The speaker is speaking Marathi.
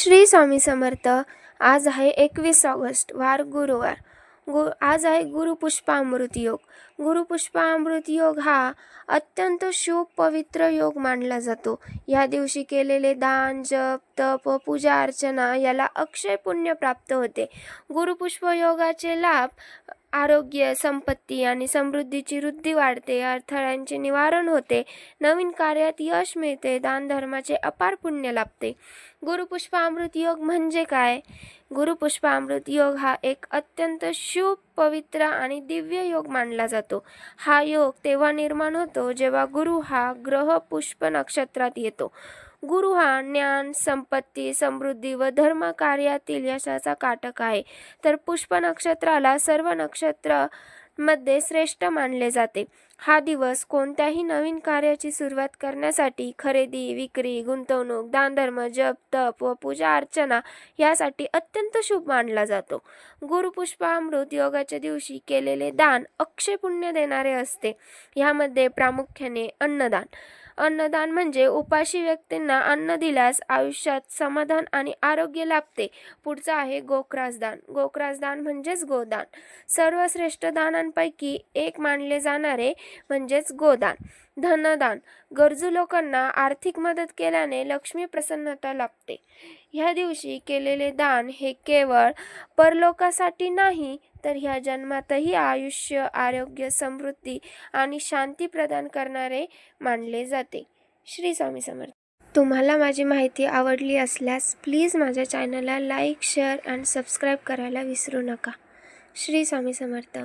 श्री स्वामी समर्थ. आज आहे एकवीस ऑगस्ट वार गुरुवार. गु आज आहे गुरुपुष्पामृत योग. गुरुपुष्पामृत योग हा अत्यंत शुभ पवित्र योग मानला जातो. या दिवशी केलेले दान जप तप पूजा अर्चना याला अक्षय पुण्य प्राप्त होते. गुरुपुष्प योगाचे लाभ आरोग्य संपत्ती आणि समृद्धीची वृद्धी वाढते. अडथळ्यांचे निवारण होते. नवीन कार्यात यश मिळते. दानधर्माचे अपार पुण्य लाभते. गुरुपुष्पामृत योग म्हणजे काय? गुरुपुष्पामृत योग हा एक अत्यंत शुभ पवित्र आणि दिव्य योग मानला जातो. हा योग तेव्हा निर्माण होतो जेव्हा गुरु हा ग्रह पुष्प नक्षत्रात येतो. गुरु हा ज्ञान संपत्ती समृद्धी व धर्म कार्यातील यशाचा काटक आहे. तर पुष्प नक्षत्राला सर्व नक्षत्रमध्ये श्रेष्ठ मानले जाते. हा दिवस कोणत्याही नवीन कार्याची सुरुवात करण्यासाठी खरेदी विक्री गुंतवणूक दानधर्म जप तप व पूजा अर्चना यासाठी अत्यंत शुभ मानला जातो. गुरुपुष्पामृत योगाच्या दिवशी केलेले दान अक्षय पुण्य देणारे असते. ह्यामध्ये प्रामुख्याने अन्नदान. अन्नदान म्हणजे उपाशी व्यक्तींना अन्न दिल्यास आयुष्यात समाधान आणि आरोग्य लाभते. पुढचं आहे गोक्रासदान. गोक्रासदान म्हणजेच गोदान. सर्वश्रेष्ठ दानांपैकी एक मानले जाणारे म्हणजेच गोदान. धनदान. गरजू लोकांना आर्थिक मदत केल्याने लक्ष्मी प्रसन्नता लाभते. ह्या दिवशी केलेले दान हे केवळ परलोकासाठी नाही तर ह्या जन्मातही आयुष्य आरोग्य समृद्धी आणि शांती प्रदान करणारे मानले जाते. श्री स्वामी समर्थ. तुम्हाला माझी माहिती आवडली असल्यास प्लीज माझ्या चॅनलला लाईक शेअर अँड सबस्क्राईब करायला विसरू नका. श्री स्वामी समर्थ.